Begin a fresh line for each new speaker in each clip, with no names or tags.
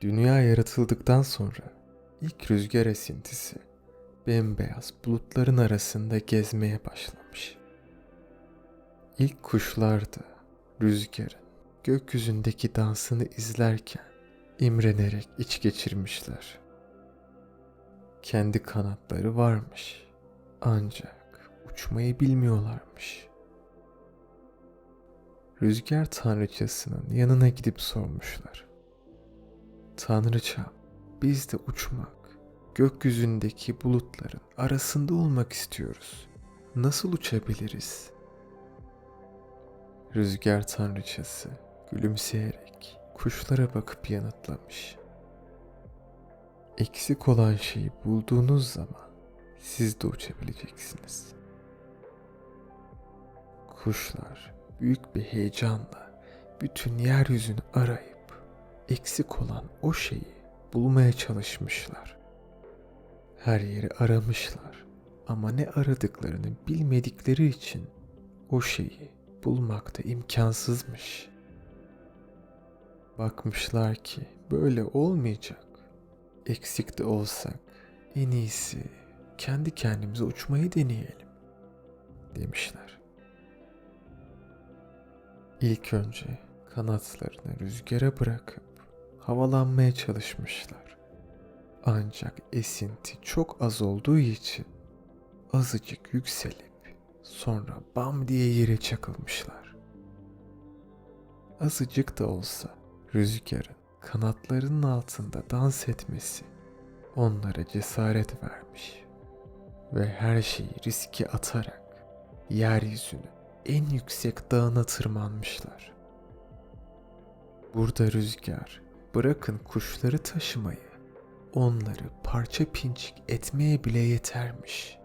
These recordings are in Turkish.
Dünya yaratıldıktan sonra ilk rüzgar esintisi bembeyaz bulutların arasında gezmeye başlamış. İlk kuşlar da rüzgarın gökyüzündeki dansını izlerken imrenerek iç geçirmişler. Kendi kanatları varmış ancak uçmayı bilmiyorlarmış. Rüzgar tanrıçasının yanına gidip sormuşlar. Tanrıçam, biz de uçmak, gökyüzündeki bulutların arasında olmak istiyoruz. Nasıl uçabiliriz? Rüzgar tanrıçası gülümseyerek kuşlara bakıp yanıtlamış. Eksik olan şeyi bulduğunuz zaman siz de uçabileceksiniz. Kuşlar büyük bir heyecanla bütün yeryüzünü arayıp eksik olan o şeyi bulmaya çalışmışlar. Her yeri aramışlar ama ne aradıklarını bilmedikleri için o şeyi bulmakta imkansızmış. Bakmışlar ki böyle olmayacak. Eksik de olsak en iyisi kendi kendimize uçmayı deneyelim demişler. İlk önce kanatlarını rüzgara bırakıp havalanmaya çalışmışlar. Ancak esinti çok az olduğu için azıcık yükselip sonra bam diye yere çakılmışlar. Azıcık da olsa rüzgarın kanatlarının altında dans etmesi onlara cesaret vermiş ve her şeyi riske atarak yeryüzünü en yüksek dağına tırmanmışlar. Burada rüzgar bırakın kuşları taşımayı, onları parça pinçik etmeye bile yetermiş.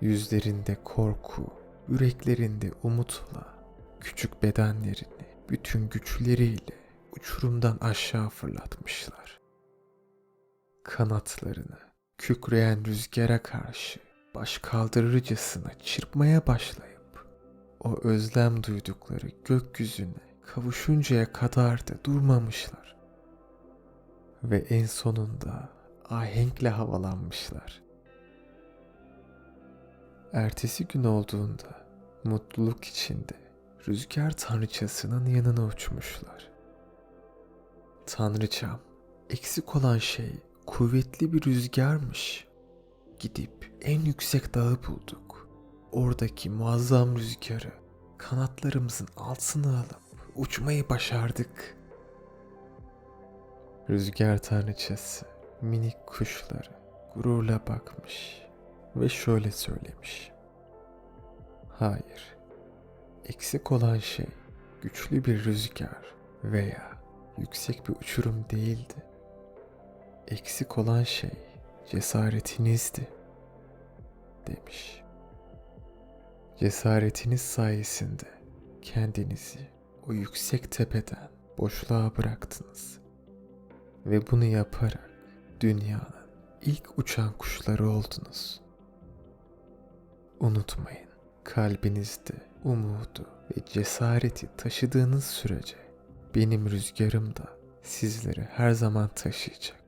Yüzlerinde korku, yüreklerinde umutla küçük bedenlerini bütün güçleriyle uçurumdan aşağı fırlatmışlar. Kanatlarını kükreyen rüzgara karşı baş kaldırırcasına çırpmaya başlayıp o özlem duydukları gökyüzüne kavuşuncaya kadar da durmamışlar. Ve en sonunda ahenkle havalanmışlar. Ertesi gün olduğunda mutluluk içinde rüzgar tanrıçasının yanına uçmuşlar. Tanrıçam, eksik olan şey kuvvetli bir rüzgarmış. Gidip en yüksek dağı bulduk. Oradaki muazzam rüzgarı kanatlarımızın altına alıp uçmayı başardık. Rüzgar tanrıçası minik kuşları gururla bakmış ve şöyle söylemiş. Hayır, eksik olan şey güçlü bir rüzgar veya yüksek bir uçurum değildi. Eksik olan şey cesaretinizdi, demiş. Cesaretiniz sayesinde kendinizi o yüksek tepeden boşluğa bıraktınız. Ve bunu yaparak dünyanın ilk uçan kuşları oldunuz. Unutmayın, kalbinizde umudu ve cesareti taşıdığınız sürece benim rüzgarım da sizleri her zaman taşıyacak.